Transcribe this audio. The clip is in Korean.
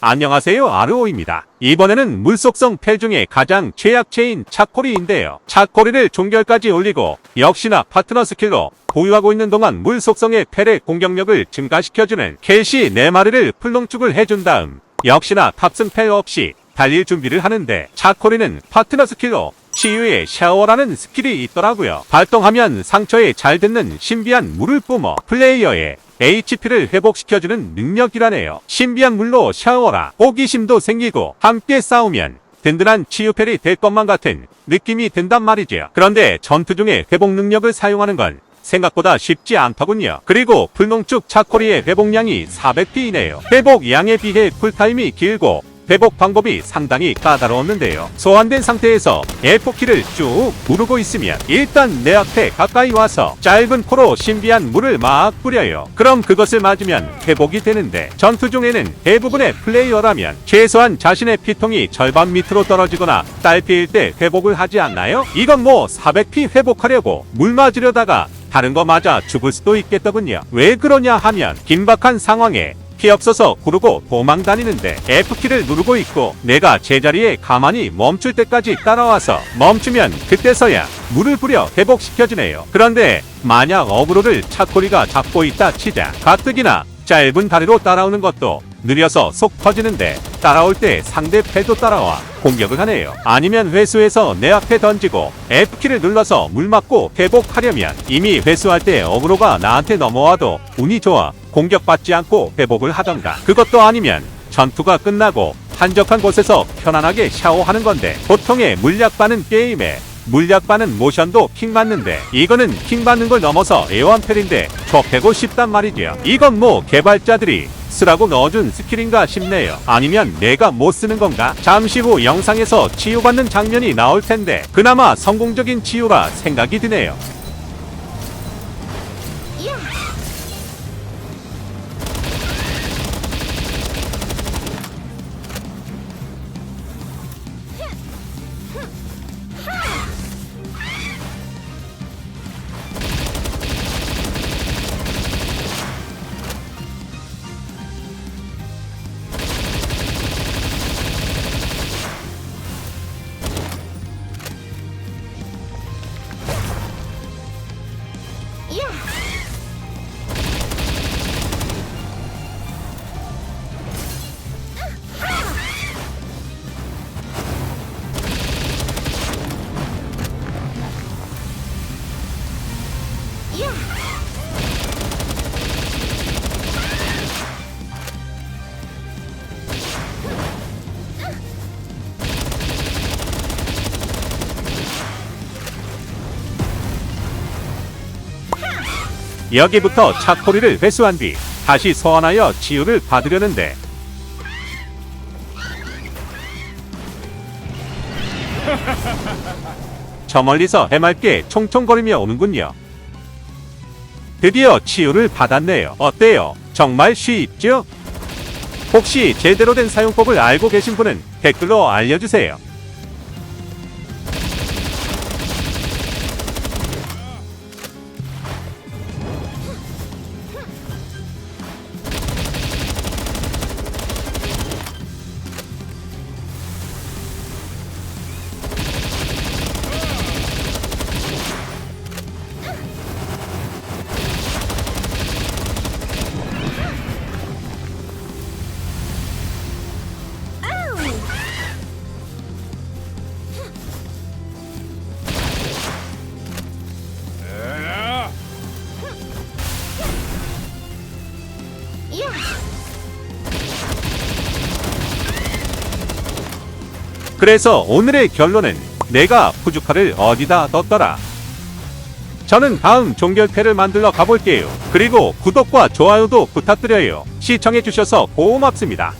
안녕하세요 아르오입니다. 이번에는 물속성 펠 중에 가장 최약체인 차코리인데요. 차코리를 종결까지 올리고 역시나 파트너 스킬로 보유하고 있는 동안 물속성의 펠의 공격력을 증가시켜주는 켈시 4마리를 풀농축을 해준 다음 역시나 탑승 펠 없이 달릴 준비를 하는데 차코리는 파트너 스킬로 치유의 샤워라는 스킬이 있더라고요. 발동하면 상처에 잘 닿는 신비한 물을 뿜어 플레이어의 HP를 회복시켜주는 능력이라네요. 신비한 물로 샤워라. 호기심도 생기고 함께 싸우면 든든한 치유펠이 될 것만 같은 느낌이 든단 말이죠. 그런데 전투 중에 회복 능력을 사용하는 건 생각보다 쉽지 않더군요. 그리고 불농축 차코리의 회복량이 400피이네요. 회복 양에 비해 쿨타임이 길고 회복 방법이 상당히 까다로웠는데요. 소환된 상태에서 F키를 쭉 누르고 있으면 일단 내 앞에 가까이 와서 짧은 코로 신비한 물을 막 뿌려요. 그럼 그것을 맞으면 회복이 되는데 전투 중에는 대부분의 플레이어라면 최소한 자신의 피통이 절반 밑으로 떨어지거나 딸피일 때 회복을 하지 않나요? 이건 뭐 400피 회복하려고 물 맞으려다가 다른 거 맞아 죽을 수도 있겠더군요. 왜 그러냐 하면 긴박한 상황에 피 없어서 구르고 도망 다니는데 F키를 누르고 있고 내가 제자리에 가만히 멈출 때까지 따라와서 멈추면 그때서야 물을 뿌려 회복시켜주네요. 그런데 만약 어그로를 차코리가 잡고 있다 치자 가뜩이나 짧은 다리로 따라오는 것도 느려서 속 터지는데 따라올 때 상대 패도 따라와 공격을 하네요. 아니면 회수해서 내 앞에 던지고 F키를 눌러서 물 맞고 회복하려면 이미 회수할 때 어그로가 나한테 넘어와도 운이 좋아 공격받지 않고 회복을 하던가 그것도 아니면 전투가 끝나고 한적한 곳에서 편안하게 샤워하는 건데 보통의 물약 받는 게임에 물약 받는 모션도 킹 받는데 이거는 킹 받는 걸 넘어서 애완펠인데 좁히고 싶단 말이죠. 이건 뭐 개발자들이 쓰라고 넣어준 스킬인가 싶네요. 아니면 내가 못 쓰는 건가? 잠시 후 영상에서 치유받는 장면이 나올 텐데 그나마 성공적인 치유가 생각이 드네요. 여기부터 차코리를 회수한 뒤 다시 소환하여 치유를 받으려는데 저 멀리서 해맑게 총총거리며 오는군요. 드디어 치유를 받았네요. 어때요? 정말 쉽죠? 혹시 제대로 된 사용법을 알고 계신 분은 댓글로 알려주세요. 그래서 오늘의 결론은 내가 푸주카를 어디다 뒀더라. 저는 다음 종결패를 만들러 가볼게요. 그리고 구독과 좋아요도 부탁드려요. 시청해주셔서 고맙습니다.